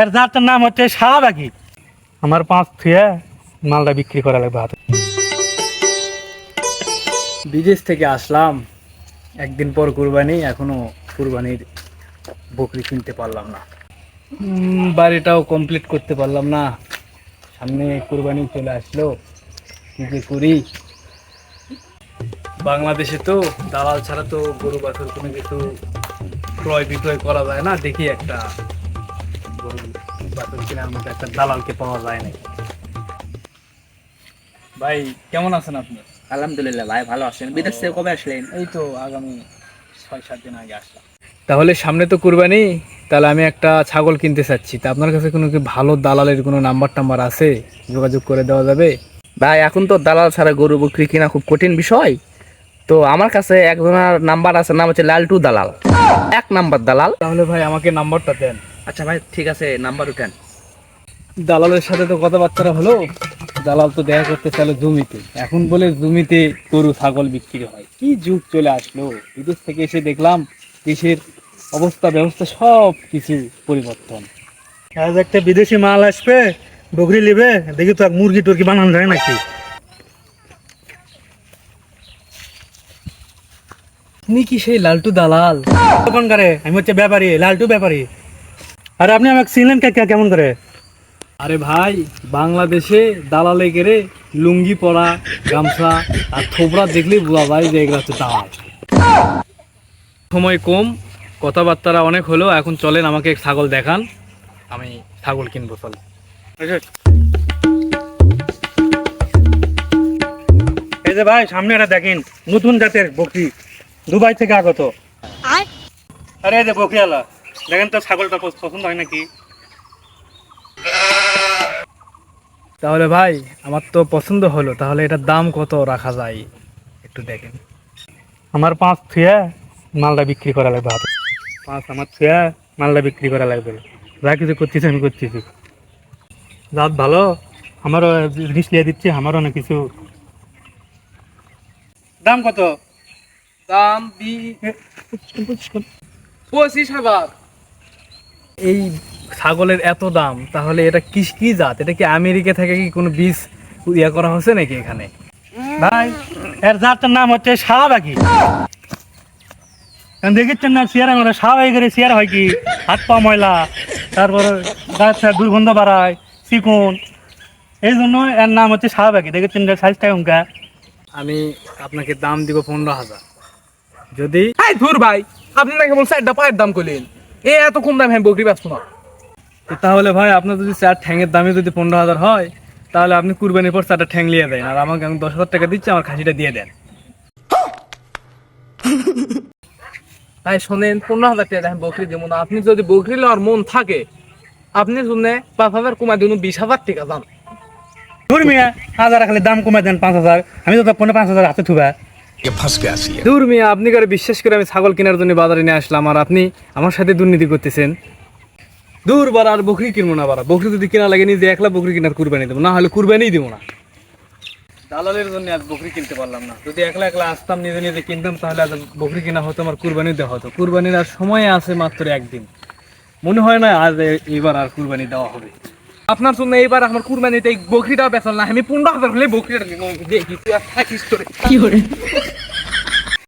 এর জাতটার নাম হচ্ছে শাহবাগি। আমার পাঁচ থুয়ে মালটা বিক্রি করা লাগবে হাতে। বিদেশ থেকে আসলাম একদিন পর কুরবানি এখনও কুরবানির বকরি কিনতে পারলাম না। বাড়িটাও কমপ্লিট করতে পারলাম না। সামনে কুরবানি চলে আসলো কি যে করি? বাংলাদেশে তো দালাল ছাড়া তো গরু বাছুর কোনো কিছু ক্রয় বিক্রয় করা যায় না দেখি একটা। গরু বাছুর কেনার মধ্যে একটা দালালকে পাওয়া যায় না ভাই কেমন আছেন আপনি? আলহামদুলিল্লাহ ভাই ভালো আছেন। বিদেশ থেকে কবে আসলেন? এই তো আগামী ছয় সাত দিন আগে আসলাম। তাহলে সামনে তো কুরবানি তাহলে আমি একটা ছাগল কিনতে চাচ্ছি। তা আপনার কাছে কোনো কি ভালো দালালের কোনো নাম্বার টাম্বার আছে? যোগাযোগ করে দেওয়া যাবে? ভাই এখন তো দালাল ছাড়া গরু বকরি কিনা খুব কঠিন বিষয়। তো আমার কাছে একজনের নাম্বার আছে নাম হচ্ছে লালটু দালাল। এক নাম্বার দালাল। তাহলে ভাই আমাকে নাম্বারটা দেন। আচ্ছা ভাই ঠিক আছে নাম্বার উঠেন। দালালের সাথে তো কথাবার্তা হলো দালাল তো দেখা করতে চাইলো জমিতে। এখন বলে জমিতে গরু ছাগল বিক্রি হয়। কি যুগ চলে আসলো? বিদেশ থেকে এসে দেখলাম দেশের অবস্থা ব্যবস্থা সব কিছু পরিবর্তন। আজ একটা বিদেশি মাল আসবে বকরি নেবে দেখি তো মুরগি টুরগি বানানো যায় নাকি? আপনি কি সেই লালটু দালাল? কেমন করে আমি হচ্ছে ব্যাপারী লালটু ব্যাপারী। আরে আপনি আমাকে চিনলেন কে কে- কেমন করে? আরে ভাই বাংলাদেশে দালালে গেরে লুঙ্গি পরা গামছা আর থোবরা দেখলেই বোঝা যায় যে এগুলো হচ্ছে দালাল। সময় কম কথাবার্তারা অনেক হলো এখন চলেন আমাকে ছাগল দেখান। আমি ছাগল কিনবো চল। এই যে ভাই সামনে এটা দেখেন নতুন জাতের বকরি দুবাই থেকে আগত। আরে এই যে বকরিওয়ালা। দেখেন তো ছাগলটা পছন্দ হয় নাকি? তাহলে ভাই আমার তো পছন্দ হলো তাহলে এটার দাম কত রাখা যায়? একটু দেখেন। আমার পাঁচ থুয়া মালটা বিক্রি করা লাগবে হাতে। পাঁচ আমার থুয়া মালটা বিক্রি করা লাগবে। যা কিছু করতেছি আমি করতেছি। জাত ভালো আমারও জিনিস লিয়ে দিচ্ছি আমারও না কিছু। দাম কত? দাম পঁচিশ হাজার। এই ছাগলের এত দাম, তাহলে এটা কি কি জাত? এটা কি আমেরিকা থেকে কি কোনো বীজ ইয়া করা হচ্ছে নাকি এখানে? ভাই, এর জাতটার নাম হচ্ছে শাহবাগি। দেখেছেন না, চেয়ার শাহবাগি করে চেয়ার হয় কি? হাত পা ময়লা, তারপরে গাছ দুর্গন্ধ বাড়ায়, চিকুন। এই জন্য এর নাম হচ্ছে শাহবাগি। দেখেছেন সাইজটা উনকা আমি আপনাকে দাম দিব পনেরো হাজার। যদি হাই ধুর ভাই, আপনি না কেবল চারটা পায়ের দাম করলেন এ এত কম দামে আমি বকরি বেচবো না। তাহলে ভাই আপনার যদি চার ঠ্যাঙের দামে যদি পনেরো হাজার হয় তাহলে আপনি কুরবানির পর চারটা ঠ্যাং লিয়ে দেন আর আমাকে আমি দশ হাজার টাকা দিচ্ছি আমার খাসিটা দিয়ে দেন। ভাই শোনেন পনেরো হাজার টাকা দেখেন বকরি দেবো না। আপনি যদি বকরি লওয়ার মন থাকে আপনি শুনে পাঁচ হাজার কমায় দিন বিশ হাজার টাকা দাম। ধর্মিয়া হাজার খালি দাম কমায় দেন পাঁচ হাজার। আমি তো পনেরো পাঁচ হাজার হাতে থুবা। দূর মিয়া, আপনি করে বিশ্বাস করে আমি ছাগল কেনার জন্য বাজারে নিয়ে আসলাম আর আপনি আমার সাথে দুর্নীতি করতেছেন। দূর বার আর বকরি কিনবো না বারা বকরি যদি কেনা লাগে, নিজে একলা বকরি কেনার কুরবানি দেবো, না হলে কুরবানি দিব না। দালালের জন্য আজ বকরি কিনতে পারলাম না। যদি একলা একলা আসতাম, নিজে নিজে কিনতাম, তাহলে আজ বকরি কেনা হতো, আমার কুরবানি দেওয়া হতো। কুরবানির আর সময় আছে মাত্র একদিন। মনে হয় না আজ এইবার আর কুরবানি দেওয়া হবে। আপনার জন্য এইবার আমার কুরবানিতে এই বকরিটাও বেচল না। আমি পনেরো হাজার হলে বকরিটা দেখি তুই আর থাকিস তোরে